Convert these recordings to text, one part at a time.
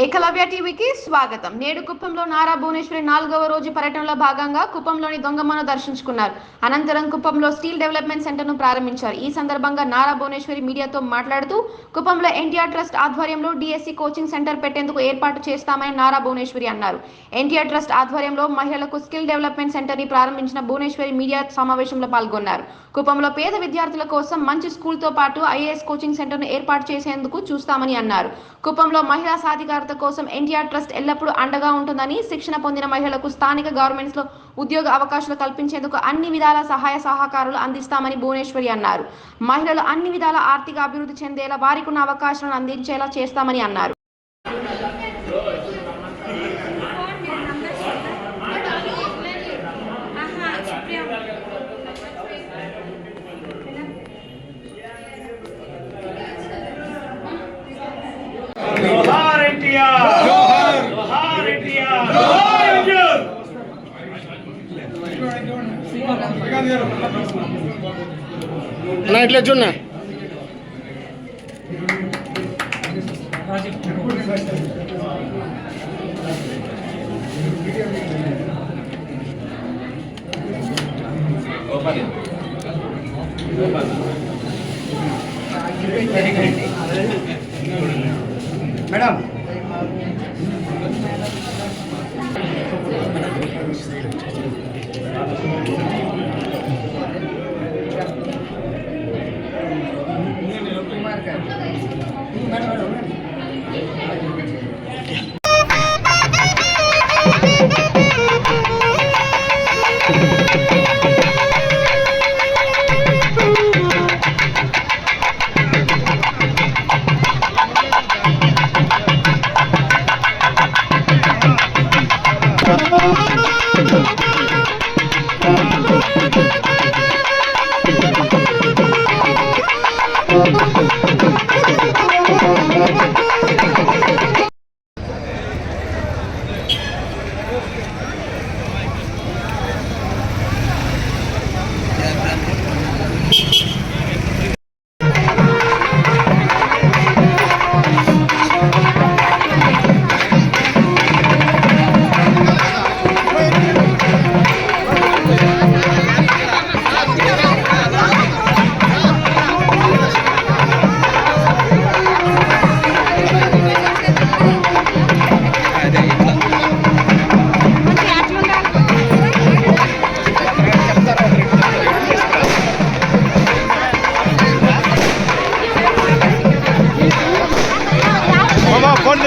ఏకలవ్య టీవీకి స్వాగతం. నేడు కుప్పంలో నారా భువనేశ్వరి నాలుగవ రోజు పర్యటనలో భాగంగా కుప్పంలోని దొంగమ్మను దర్శించుకున్నారు. అనంతరం కుప్పంలో స్టీల్ డెవలప్మెంట్ సెంటర్ను ప్రారంభించారు. ఈ సందర్భంగా నారా భువనేశ్వరి మీడియాతో మాట్లాడుతూ కుప్పంలో ఎన్టీఆర్ ట్రస్ట్ ఆధ్వర్యంలో డిఎస్సి కోచింగ్ సెంటర్ పెట్టేందుకు ఏర్పాటు చేస్తామని నారా భువనేశ్వరి అన్నారు. ఎన్టీఆర్ ట్రస్ట్ ఆధ్వర్యంలో మహిళలకు స్కిల్ డెవలప్మెంట్ సెంటర్ని ప్రారంభించిన భువనేశ్వరి మీడియా సమావేశంలో పాల్గొన్నారు. కుప్పంలో పేద విద్యార్థుల కోసం మంచి స్కూల్తో పాటు ఐఏఎస్ కోచింగ్ సెంటర్ను ఏర్పాటు చేసేందుకు చూస్తామని అన్నారు. కుప్పంలో మహిళా సాధికారత కోసం ఎన్టీఆర్ ట్రస్ట్ ఎల్లప్పుడూ అండగా ఉంటుందని శిక్షణ పొందిన మహిళలకు స్థానిక గవర్నమెంట్స్లో ఉద్యోగ అవకాశాలు కల్పించేందుకు అన్ని విధాల సహాయ సహకారాలు అందిస్తామని భువనేశ్వరి అన్నారు. మహిళలు అన్ని విధాల ఆర్థిక అభివృద్ధి చెందేలా వారికి ఉన్న అవకాశాలను అందించేలా చేస్తామని అన్నారు. నా ఇట్లా చూడన్నా మేడం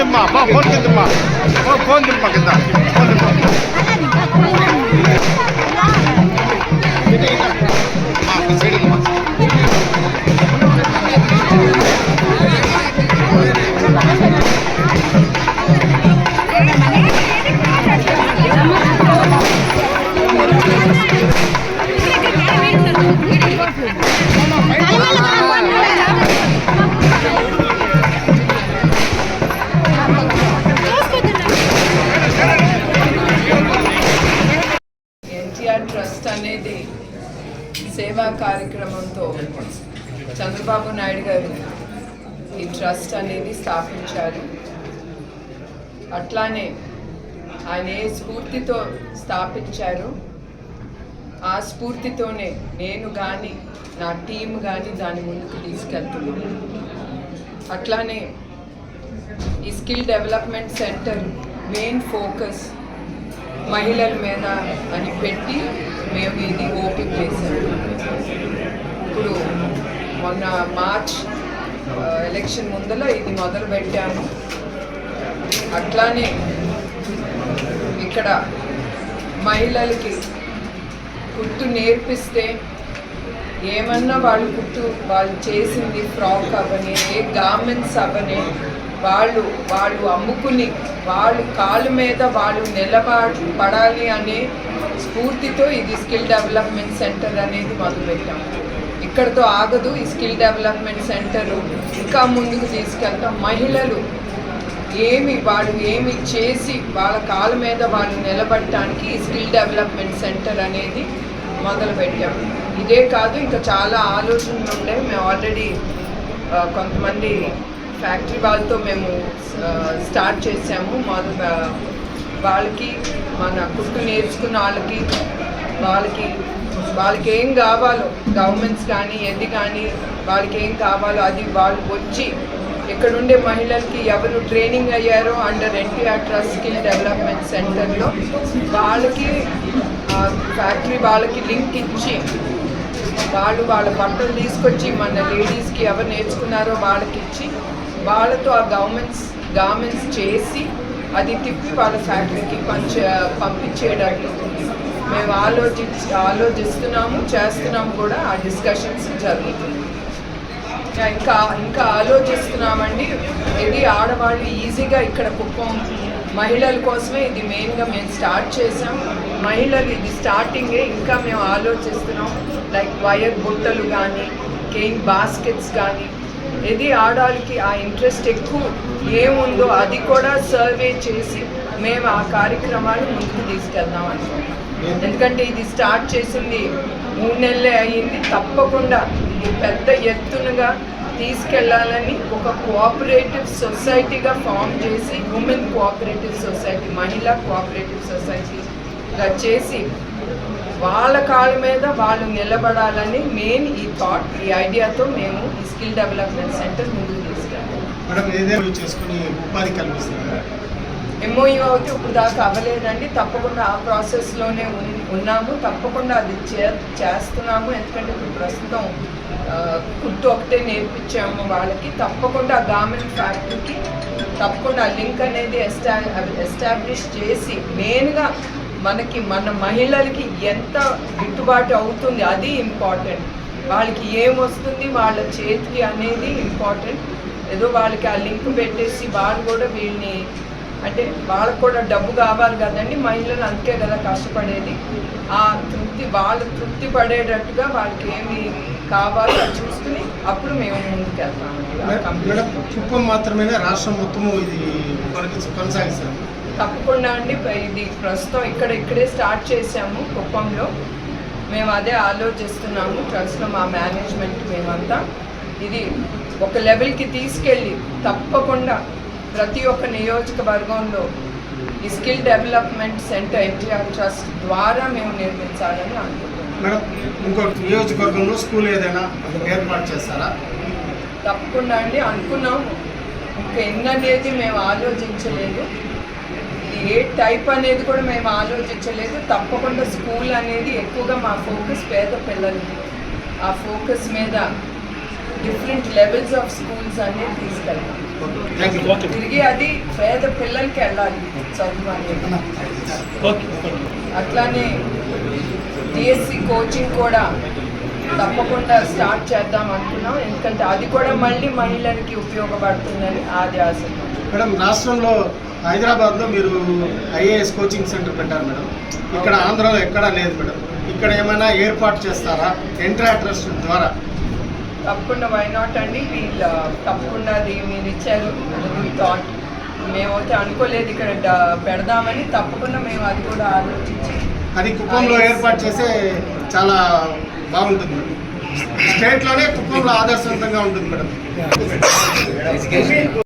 ತಿಮ್ಮ ಬಾ ಫೋನ್ ತಿಮ್ಮ ಬಾ ಫೋನ್ ತಿಮ್ಮ ಕಿಂದ ಫೋನ್ ತಿಮ್ಮ ట్రస్ట్ సేవా కార్యక్రమంతో చంద్రబాబు నాయుడు గారు ఈ ట్రస్ట్ అనేది స్థాపించారు అట్లానే ఆయన ఏ స్ఫూర్తితో స్థాపించారు ఆ స్ఫూర్తితోనే నేను కానీ నా టీం కానీ దాని ముందుకు తీసుకెళ్తున్నాను. అట్లానే ఈ skill development center main focus మహిళల మీద అని పెట్టి మేము ఇది ఓపెన్ చేసాము ఇప్పుడు మొన్న మార్చ్ ఎలక్షన్ ముందర ఇది మొదలు పెట్టాము అట్లానే ఇక్కడ మహిళలకి కుట్టు నేర్పిస్తే ఏమన్నా వాళ్ళు కుట్టు వాళ్ళు చేసింది ఫ్రాక్ అవని ఏ గార్మెంట్స్ అవని వాళ్ళు వాళ్ళు అమ్ముకుని వాళ్ళు కాళ్ళ మీద వాళ్ళు నిలబడి పడాలి అనే స్ఫూర్తితో ఇది స్కిల్ డెవలప్మెంట్ సెంటర్ అనేది మొదలుపెట్టాం. ఇక్కడతో ఆగదు. ఈ స్కిల్ డెవలప్మెంట్ సెంటరు ఇంకా ముందుకు తీసుకెళ్తాం. మహిళలు ఏమి వాళ్ళు ఏమి చేసి వాళ్ళ కాళ్ళ మీద వాళ్ళు నిలబడటానికి ఈ స్కిల్ డెవలప్మెంట్ సెంటర్ అనేది మొదలుపెట్టాం. ఇదే కాదు ఇంకా చాలా ఆలోచనలు ఉండే మేము ఆల్రెడీ కొంతమంది ఫ్యాక్టరీ వాళ్ళతో మేము స్టార్ట్ చేసాము. మా వాళ్ళకి మన కుట్టు నేర్చుకున్న వాళ్ళకి వాళ్ళకి వాళ్ళకి ఏం కావాలో గవర్నమెంట్స్ కానీ ఎది కానీ వాళ్ళకి ఏం కావాలో అది వాళ్ళు వచ్చి ఇక్కడ ఉండే మహిళలకి ఎవరు ట్రైనింగ్ అయ్యారో under NTR trust skill development సెంటర్లో వాళ్ళకి ఫ్యాక్టరీ వాళ్ళకి లింక్ ఇచ్చి వాళ్ళు వాళ్ళ బట్టలు తీసుకొచ్చి మన లేడీస్కి ఎవరు నేర్చుకున్నారో వాళ్ళకి ఇచ్చి వాళ్ళతో ఆ గవర్నమెంట్స్ గార్మెంట్స్ చేసి అది తిప్పి వాళ్ళ ఫ్యాక్టరీకి పంచ పంపించేటట్లు మేము ఆలోచి ఆలోచిస్తున్నాము చేస్తున్నాము కూడా ఆ డిస్కషన్స్ జరుగుతుంది. ఇంకా ఇంకా ఇంకా ఆలోచిస్తున్నామండి. ఇది ఆడవాళ్ళు ఈజీగా ఇక్కడ కుప్పం మహిళల కోసమే ఇది మెయిన్గా మేము స్టార్ట్ చేసాం మహిళలు ఇది స్టార్టింగే ఇంకా మేము ఆలోచిస్తున్నాం. లైక్ వైర్ బుట్టలు కానీ కేక్ బాస్కెట్స్ కానీ ఇది ఆడవాళ్ళకి ఆ ఇంట్రెస్ట్ ఎక్కువ ఏముందో అది కూడా సర్వే చేసి మేము ఆ కార్యక్రమాలు ముందుకు తీసుకెళ్దాం అనుకుంటున్నాం. ఎందుకంటే ఇది స్టార్ట్ చేసింది మూడు నెలలే అయ్యింది. తప్పకుండా ఇది పెద్ద ఎత్తునగా తీసుకెళ్ళాలని ఒక కోఆపరేటివ్ సొసైటీగా ఫామ్ చేసి ఉమెన్ కోఆపరేటివ్ సొసైటీ మహిళా కోఆపరేటివ్ సొసైటీ చేసి వాళ్ళ కాళ్ళ మీద వాళ్ళు నిలబడాలని మెయిన్ ఈ థాట్ ఈ ఐడియాతో మేము ఈ స్కిల్ డెవలప్మెంట్ సెంటర్ ముందుకు తీసుకెళ్ళాం. మేడం ఏదైనా చేసుకుని ఉపాధి కల్పిస్తున్నారు? ఎంఓయూ అయితే ఇప్పుడు దాకా అవ్వలేదండి. తప్పకుండా ఆ ప్రాసెస్లోనే ఉన్- ఉన్నాము. తప్పకుండా అది చే చేస్తున్నాము. ఎందుకంటే ఇప్పుడు ప్రస్తుతం కుట్టు ఒకటే నేర్పించాము వాళ్ళకి. తప్పకుండా ఆ గార్మెంట్ ఫ్యాక్టరీకి తప్పకుండా లింక్ అనేది ఎస్టా ఎస్టాబ్లిష్ చేసి మెయిన్గా మనకి మన మహిళలకి ఎంత గిట్టుబాటు అవుతుంది అది ఇంపార్టెంట్ వాళ్ళకి ఏం వస్తుంది వాళ్ళ చేతికి అనేది ఇంపార్టెంట్ ఏదో వాళ్ళకి ఆ లింక్ పెట్టేసి వాళ్ళు కూడా వీళ్ళని అంటే వాళ్ళకు కూడా డబ్బు కావాలి కదండి మహిళలు అంతే కదా కష్టపడేది. ఆ తృప్తి వాళ్ళు తృప్తి పడేటట్టుగా వాళ్ళకి ఏమి కావాలో చూసుకుని అప్పుడు మేము ముందుకు వెళ్తామండి కుప్పం మాత్రమేనా? రాష్ట్రం మొత్తము ఇది కొనసాగి- కొనసాగిస్తారు? తప్పకుండా అండి. ఇది ప్రస్తుతం ఇక్కడ ఇక్కడే స్టార్ట్ చేసాము కుప్పంలో. మేము అదే ఆలోచిస్తున్నాము ట్రస్ట్లో మా మేనేజ్మెంట్ మేమంతా. ఇది ఒక లెవెల్కి తీసుకెళ్ళి తప్పకుండా ప్రతి ఒక్క నియోజకవర్గంలో ఈ skill development center NTR trust ద్వారా మేము నిర్మించాలని అనుకుంటున్నాం మేడం ఇంకో నియోజకవర్గంలో స్కూల్ ఏదైనా ఏర్పాటు చేస్తారా? తప్పకుండా అండి. అనుకున్నాము. ఇంకా ఎన్ని అనేది మేము ఆలోచించలేదు. ఏ టైప్ అనేది కూడా మేము ఆలోచించలేదు. తప్పకుండా స్కూల్ అనేది ఎక్కువగా మా ఫోకస్ పేద పిల్లలకి ఆ ఫోకస్ మీద డిఫరెంట్ లెవెల్స్ ఆఫ్ స్కూల్స్ అనేది తీసుకెళ్తాం తిరిగి అది పేద పిల్లలకి వెళ్ళాలి చదువు అనేది. అట్లానే డిఎస్సి కోచింగ్ కూడా తప్పకుండా స్టార్ట్ చేద్దాం అనుకున్నాం. ఎందుకంటే అది కూడా మళ్ళీ మహిళలకి ఉపయోగపడుతుందని ఆది ఆశ మేడం రాష్ట్రంలో హైదరాబాద్లో మీరు ఐఏఎస్ కోచింగ్ సెంటర్ పెట్టారు మేడం. ఇక్కడ ఆంధ్రాలో ఎక్కడా లేదు మేడం. ఇక్కడ ఏమైనా ఏర్పాటు చేస్తారా? ఎంట్రా ట్రస్ట్ ద్వారా. తప్పకుండా వై నాట్ అండి? వీళ్ళ తప్పకుండా అది మీరు ఇచ్చారు. థాట్ మేమైతే అనుకోలేదు ఇక్కడ పెడదామని. తప్పకుండా మేము అది కూడా ఆలోచించి అది కుప్పంలో ఏర్పాటు చేస్తే చాలా బాగుంటుంది మేడం. స్టేట్లోనే కుప్పంలో ఆదర్శవంతంగా ఉంటుంది మేడం.